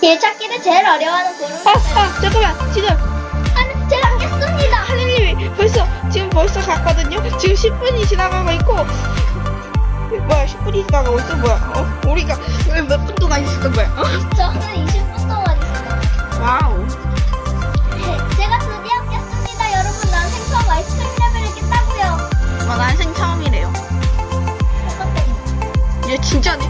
길 찾기를 제일 어려워하는 고른 아, 아, 잠깐만. 지금 하는 제가 깼습니다. 하느님이 벌써 지금 벌써 갔거든요. 지금 10분이 지나가고 있고 뭐야 10분이 지나가고 있어 뭐야? 어, 우리가 왜 몇 분 동안 있었던 거야? 어? 저는 20분 동안 있어요. 와우. 네, 제가 드디어 깼습니다. 여러분 난생 처음 아이스크림 레벨을 깼다고요. 와 난생 처음이래요. 얘 진짜네.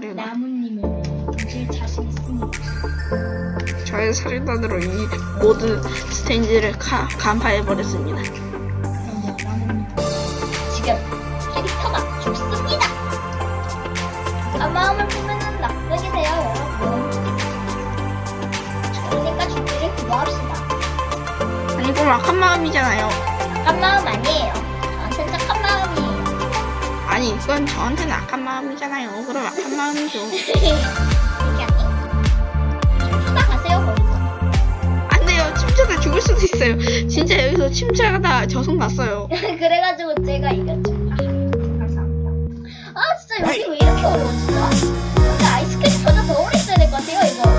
사륜아. 나무님을 이길 자신 있습니다 저의 사륜단으로 이 모든 스테이지를 가, 간파해 버렸습니다. 그럼요 나무님 지금 캐릭터가 죽습니다 아 마음을 보면은 나쁘게 돼요 여러분 그러니까 준비를 기도합시다 아니 그럼 악한 마음이잖아요. 착한 마 이건 저한테는 악한 마음이잖아요. 그럼 악한 마음이죠. 안 돼요. 침체다 죽을 수도 있어요. 진짜 여기서 침체하다 저승 났어요. 그래가지고 제가 이겼죠 아, 감사합니다 아 진짜 여기 왜 이렇게 어려워 진짜 여기 아이스크림 터져 더 오래 있어야 될 것 같아요 이거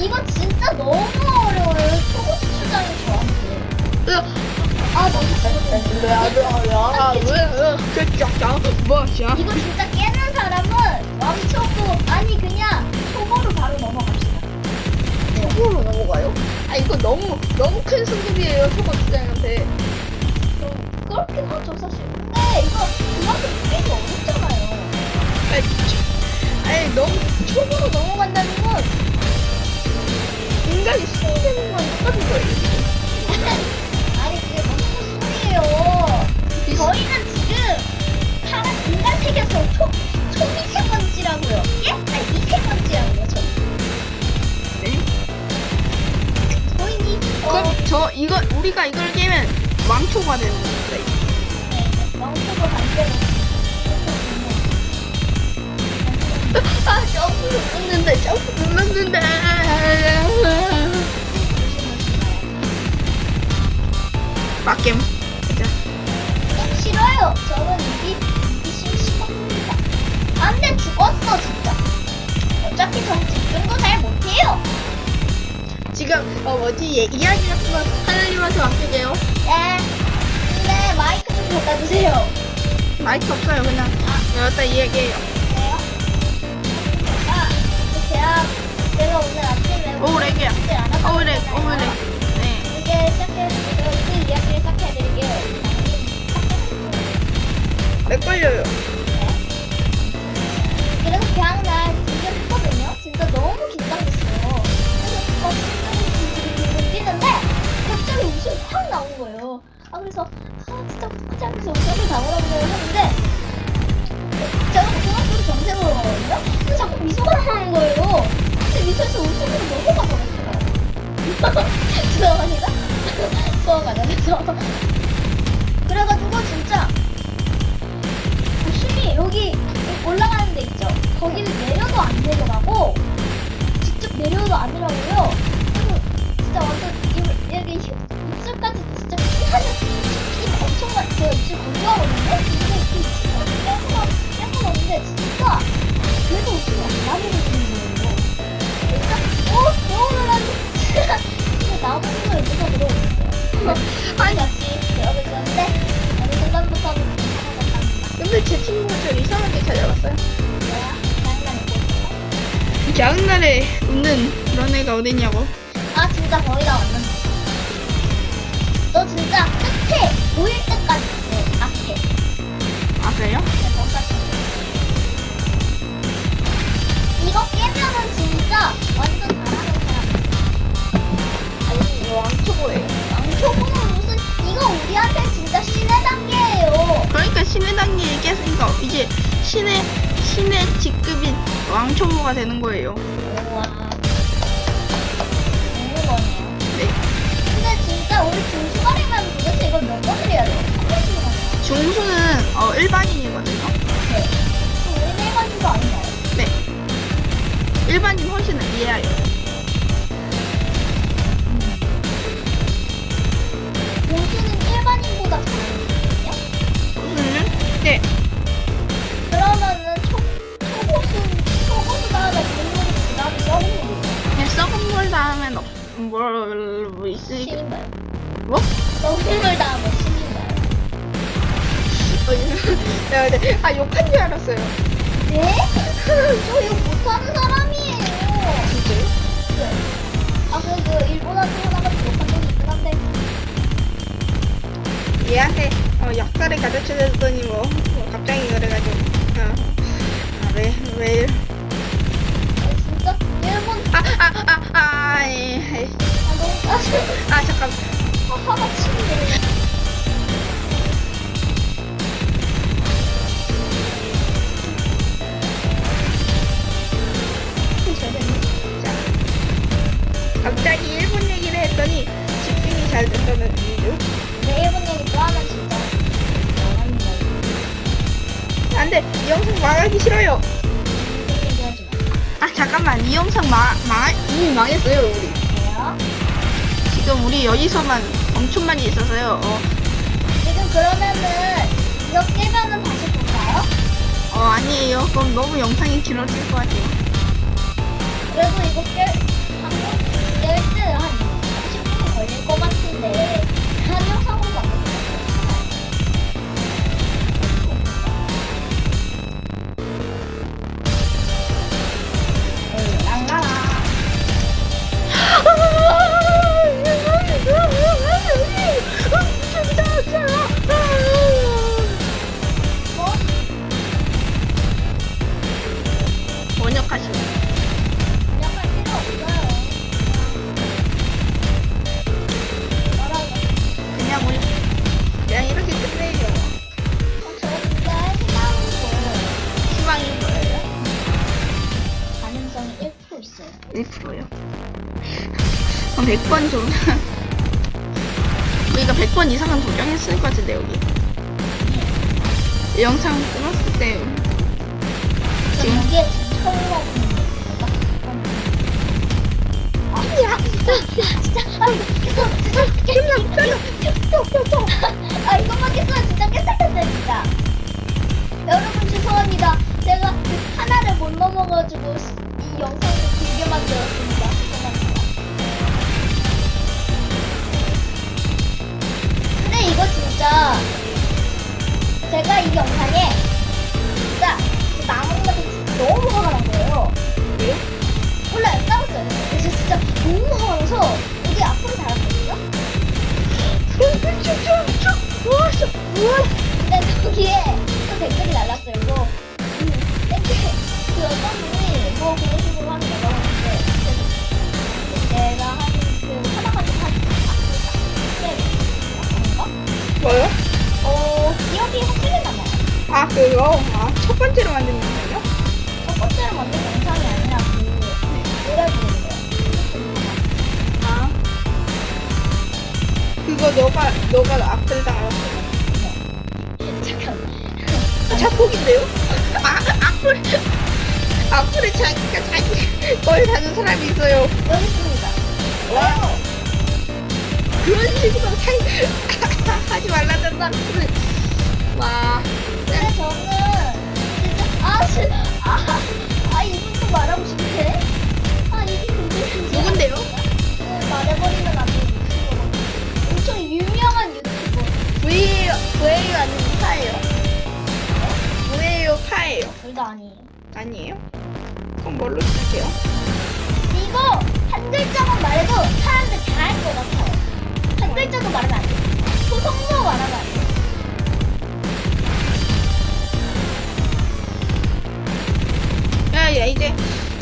이거 진짜 너무 어려워요 초고 추장이 저한테 아 너무 잘못했어 뭐야? 이거 진짜 깨는 사람은 왕초보 아니 그냥 초보로 바로 넘어갑시다 초보로 넘어가요? 아 이거 너무 너무 큰 승급이에요. 좀 그렇긴 하죠 사실 그럼 저 이거 우리가 이걸 깨면 왕초가 되는 왕초보 반대로 아 점프 눌렀는데 점프 눌렀는데. 진짜. 싫어요. 저는 이기 이기 심심합니다. 안돼 죽었어 진짜. 어차피 전 집중도 잘 못해요. 지금 어 뭐지 얘 이야기 같은 거 하나님한테 맡길게요. 네. 근데 마이크 좀 갖다 주세요. 마이크 없어요 그냥. 아, 여기다 이야기해요. 네요. 아, 제가 제가 오늘 아침에 오 렉이야. 안 하고 오 렉, 오. 렉. 네. 이게 시작해드릴게요. 그 이야기를 시작해드릴게요. 렉 걸려요. 거예요. 아 그래서 아 진짜 하면서 웃음을 담으라고 하는데 제가 고등학교 정색으로 가거든요. 근데 자꾸 미소가 나는 거예요. 근데 미소에서 웃음으로 넘어가 버렸어요. 죄송합니다. 안 해서. 그래가지고 진짜 힘이 여기 올라가는 데 있죠. 거기를 내려도 안 내려가고 직접 내려도 안 내려가고요. 그리고 진짜 완전 진짜 그래도 거예요. 진짜 어 아니 어느. 근데 제 친구가 이상하게 찾아왔어요. 뭐야? 장난이 야근날에 웃는 그런 애가 어딨냐고. 아 진짜 거의 다 왔는데. 너 진짜 끝에 그래요? 이거 깨면은 진짜 완전 잘하는 사람. 아니, 왕초보예요. 왕초보는 무슨 이거 우리한테 진짜 신의 단계예요. 그러니까 신의 단계 얘기했으니까 이제 신의, 신의 직급인 왕초보가 되는 거예요. 우와. 네. 근데 진짜 우리 중수가리면 도대체 이걸 몇 번을 해야 돼요? 3번씩이나 해요. 중수는 어, 일반인이거든요. 네. 그럼 우리 일반인도 아닌가요? 네. 일반인 훨씬 이해해요. 공수는 일반인보다 잘하거든요? 중수는? 네. 그러면은 초, 다음에 그 다음에 썩은 그냥 썩은 물 다음에 넣, 뭘, 뭐 있으니까. 뭐? 썩은 물 다음에? 네, 네. 아, 욕한 줄 알았어요. 네? 저 이거 못하는 사람이에요. 진짜요? 네. 아, 그, 그, 일본어 태어나가지고 욕한 적이 있긴 한데. 얘한테 어, 역사를 가르쳐 줬더니 뭐, 뭐 갑자기 그래가지고 어. 아, 왜, 왜 아, 진짜? 일본, 아, 아, 아, 아, 예, 예. 아, 너무. 아, 잠깐 아, 화가. 잘 잘 된다는 이유 내 일본 얘기 또 하면 진짜. 안돼. 이 영상 망하기 싫어요. 얘기하지 마. 아 잠깐만. 이 영상 망, 망 이미 망했어요 우리. 왜요? 지금 우리 여기서만 엄청 많이 있어서요. 어, 지금 그러면은 이거 깨면은 다시 볼까요? 어 아니에요. 그럼 너무 영상이 길어질 것 같아요. 그래도 이거 깰, 한번? 깰때한 Yeah. 100%요. 100번 좀. 우리가 100번 이상은 도경했을 것 같은데, 여기. 이 영상 끊었을 때. 지금. 이게 처음 먹는 아니야! 진짜! 아, 진짜! 아, 아, 아, 그거? 아, 첫 번째로 만든 거예요? 첫 번째로 만든 영상이 아니라 그, 노래 부르는 거예요. 아. 그거 너가, 너가 악플 당했어. 잠깐. 아, 자폭인데요? 아, 악플. 악플에 자기가 자기 걸 다는 사람이 있어요. 여기 있습니다. 와. 그런 식으로 살, 하지 말라는 사람들. 와. 저는 아 이분도 말하고 싶은데 이게 근데 진짜 누군데요? 네, 말해버리면 안 되는 유튜버 엄청 유명한 유튜버 왜요? 왜요? 아니면 파예요? 왜요? 파예요? 둘다 아니에요 아니에요? 그럼 뭘로 쓸게요? 이거 한 글자만 말해도 사람들 다 알 것 같아요 한 글자도 말하면 안돼 소성모 말하면 안돼 야, 야, 이제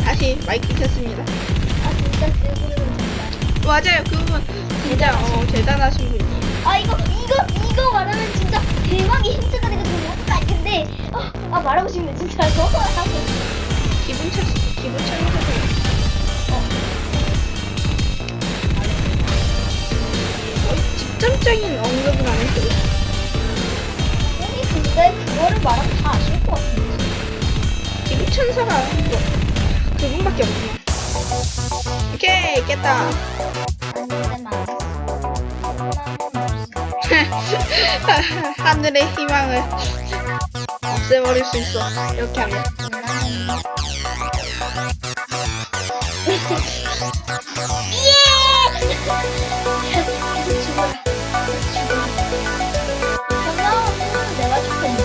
다시 마이크 켰습니다. 아 진짜 그분은 정말. 맞아요, 그분 진짜 어, 대단하신 분이에요. 아 이거 이거 이거 말하면 진짜 대박의 힌트가 되거든요. 아 근데 아, 아 말하고 싶네 진짜 너무 하고 싶어. 기분 차, 기분 차리세요. 거의 직접적인 언급은 안 했어요. 아니 근데 그거를 말하면 다 아실 것 같은데. 기분 천사가 뭐, 그분밖에 없구나. 오케이, 깼다. 하늘의 희망을 없애버릴 수 있어. 이렇게 하면. 내가 죽겠네.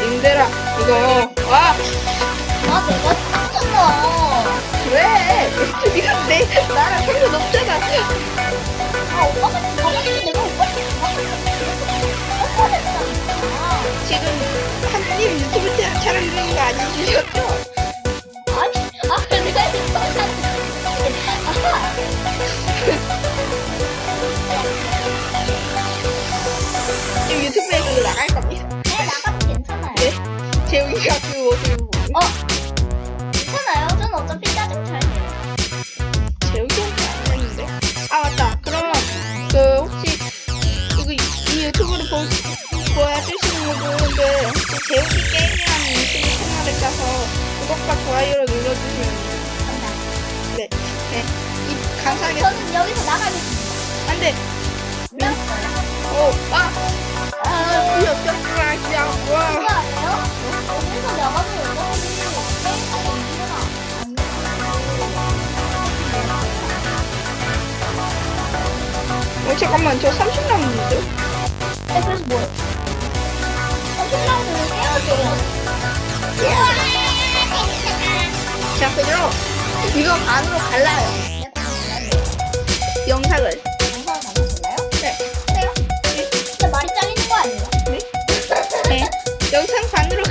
님들아, 이거, 와, 아, 내가 죽었잖아. 왜? 이건 내, 나랑 상관없잖아. 아, 오빠가 죽어가지고 내가 오빠를 죽었어. 지금 하나님 유튜브 채- 채널 이름인 거 아니시죠? 어, 괜찮아요. 저는 어차피 짜증 잘 내요. 재욱이한테 안 했는데. 아 맞다. 그러면 그 혹시 이거 이, 이 유튜브를 보, 보여주시는 분들 그 재욱이 게임이라는 유튜브 채널에 가서 구독과 좋아요를 눌러주시면 네, 네, 이 감사하게 저는 여기서 나가겠습니다. 안돼. 몇 거요? 오, 아, 아, 이거 뼈가 그냥 그거 와. 잠깐만 저 30라운드인데? 네, 그래서 뭐야? 30라운드는 헤어져요. 자, 그죠? 이거 반으로 갈라요. 영상을. 영상을 담으실래요? 네. 그래요? 네. 진짜 말이 잘리는 거 아니에요? 네. 네. 영상 반으로